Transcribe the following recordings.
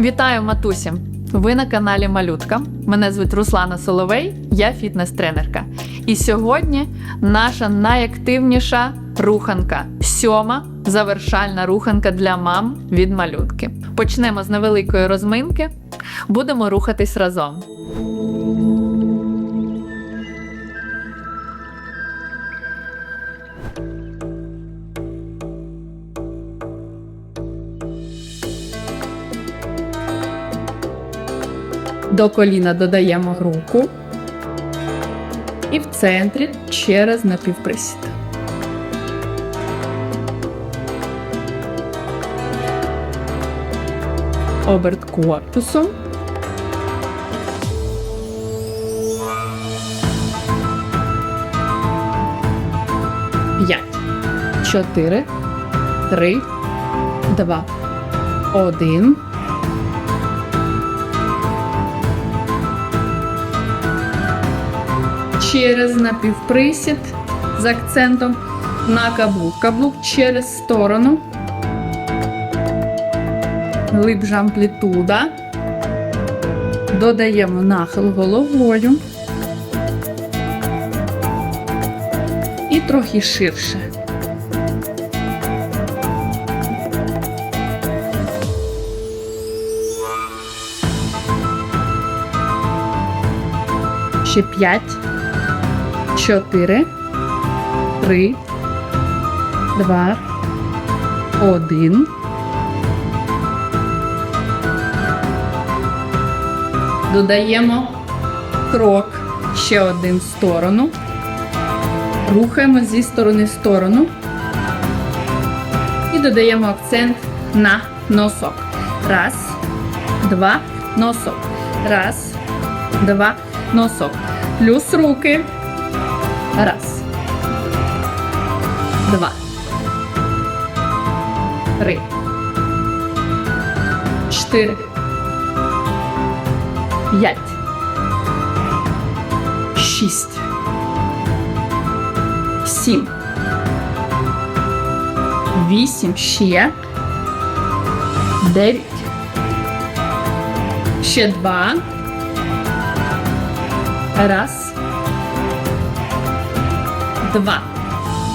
Вітаю, матусі! Ви на каналі Малютка. Мене звуть Руслана Соловей, я фітнес-тренерка. І сьогодні наша найактивніша руханка сьома завершальна руханка для мам від малютки. Почнемо з невеликої розминки. Будемо рухатись разом. До коліна додаємо руку. І в центрі через напівприсід. Оберт корпусом. П'ять, чотири, три, два, один. Через напівприсід з акцентом на каблук. Каблук через сторону. Глибша амплітуда. Додаємо нахил головою. І трохи ширше. Ще п'ять. Чотири, три, два, один. Додаємо крок ще один в сторону. Рухаємо зі сторони в сторону. І додаємо акцент на носок. Раз, два, носок. Раз, два, носок. Плюс руки. Раз. Два. Три. Чотири. П'ять. Шість. Сім. Вісім. Ще. Дев'ять. Ще два. Раз. Два.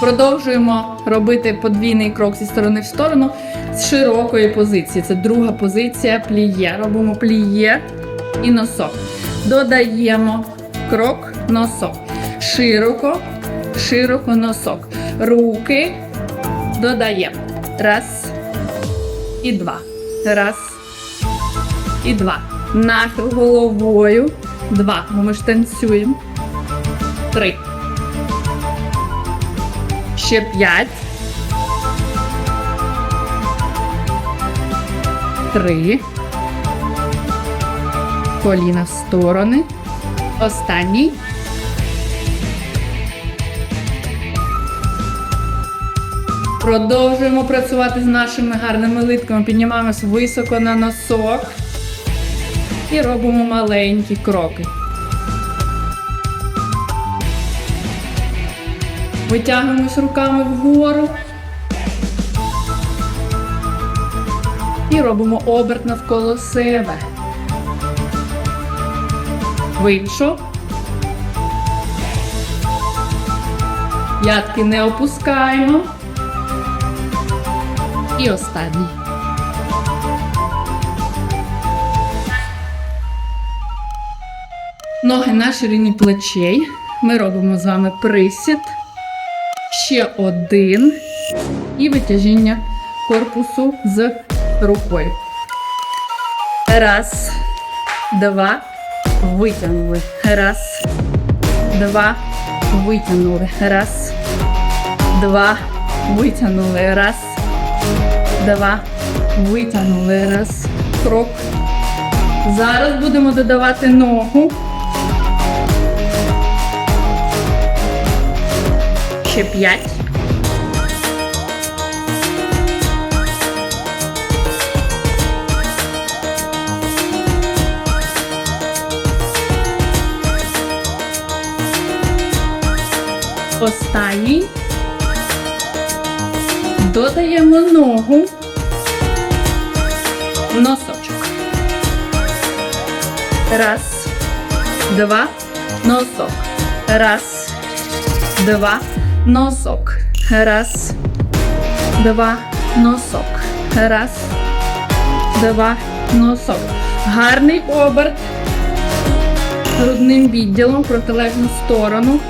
Продовжуємо робити подвійний крок зі сторони в сторону з широкої позиції. Це друга позиція пліє. Робимо пліє і носок. Додаємо крок, носок. Широко, широко носок. Руки додаємо. Раз і два. Раз і два. Нахил головою. Два. Ми ж танцюємо. Три. Ще п'ять. Три. Коліна в сторони. Останній. Продовжуємо працювати з нашими гарними литками. Піднімаємось високо на носок і робимо маленькі кроки. Витягуємось руками вгору. І робимо оберт навколо себе. Вийшов. П'ятки не опускаємо. І останній. Ноги на ширині плечей. Ми робимо з вами присід. Ще один. І витяжіння корпусу з рукою. Раз, два, витягнули. Раз, два, витягнули. Раз, два, витягнули. Раз, два, витягнули. Раз. Крок. Зараз будемо додавати ногу. Ще п'ять. Останній. Додаємо ногу. Носочок. Раз, два, носок. Раз, два, носок. Раз, два, носок. Раз, два, носок. Гарний оберт. Грудним відділом протилежну сторону.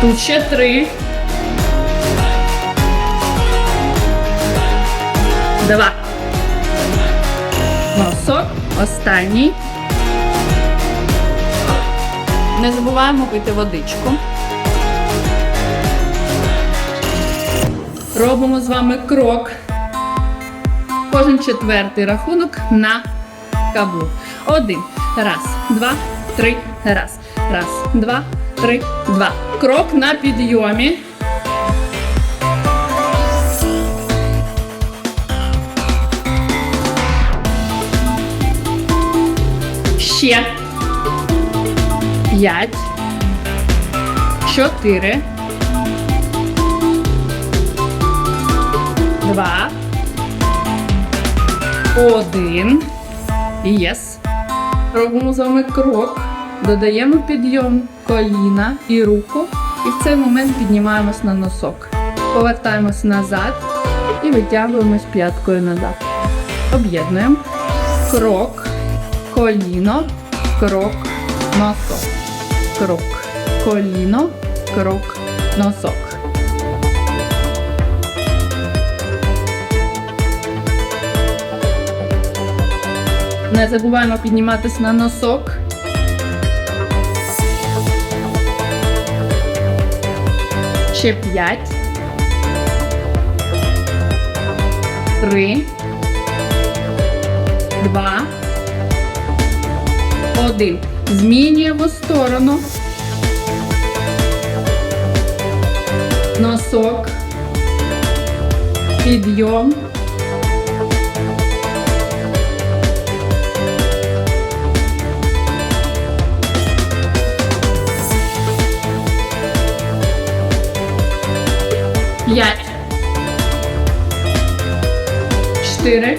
Тут ще три. Два. Носок. Останній. Не забуваємо пити водичку. Робимо з вами крок. Кожен четвертий рахунок на каблук. Один. Раз, два, три. Раз. Раз, два, три, два. Крок на підйомі. Ще. П'ять. Чотири. Два. Один. Єс. Робимо з вами крок. Додаємо підйом коліна і руку. І в цей момент піднімаємось на носок. Повертаємось назад і витягуємось п'яткою назад. Об'єднуємо. Крок, коліно, крок, носок. Крок, коліно, крок, носок. Не забуваємо підніматись на носок. Ще п'ять. Три. Два. Один. Змінюємо сторону. Носок. Підйом. П'ять. Чотири.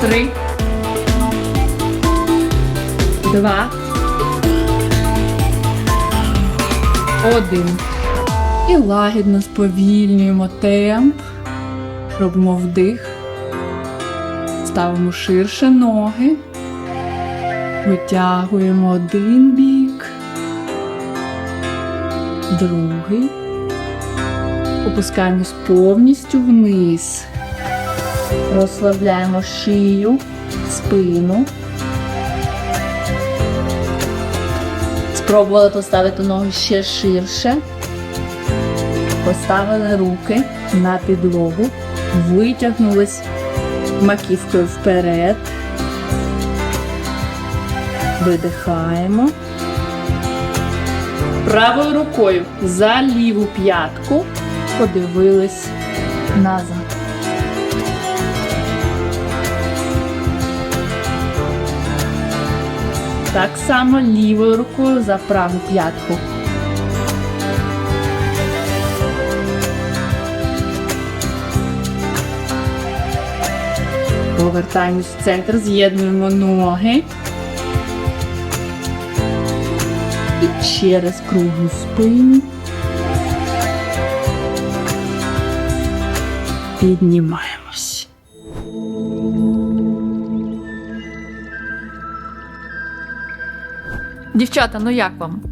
Три. Два. Один. І лагідно сповільнюємо темп. Робимо вдих. Ставимо ширше ноги. Витягуємо один бік другий. Опускаємось повністю вниз. Розслабляємо шию, спину. Спробували поставити ноги ще ширше. Поставили руки на підлогу, витягнулись маківкою вперед. Видихаємо. Правою рукою за ліву п'ятку подивились назад. Так само лівою рукою за праву п'ятку. Повертаємось в центр, з'єднуємо ноги. І через круглу спину. Піднімаємось. Дівчата, ну як вам?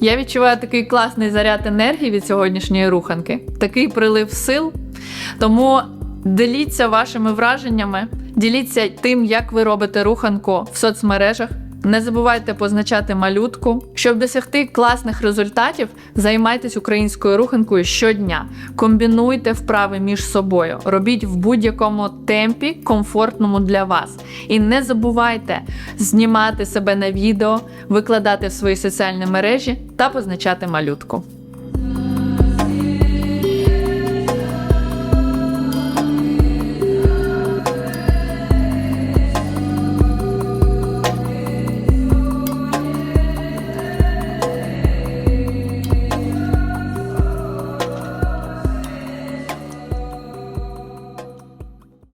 Я відчуваю такий класний заряд енергії від сьогоднішньої руханки, такий прилив сил. Тому діліться вашими враженнями, діліться тим, як ви робите руханку в соцмережах. Не забувайте позначати малютку. Щоб досягти класних результатів, займайтесь українською руханкою щодня. Комбінуйте вправи між собою, робіть в будь-якому темпі, комфортному для вас. І не забувайте знімати себе на відео, викладати в свої соціальні мережі та позначати малютку.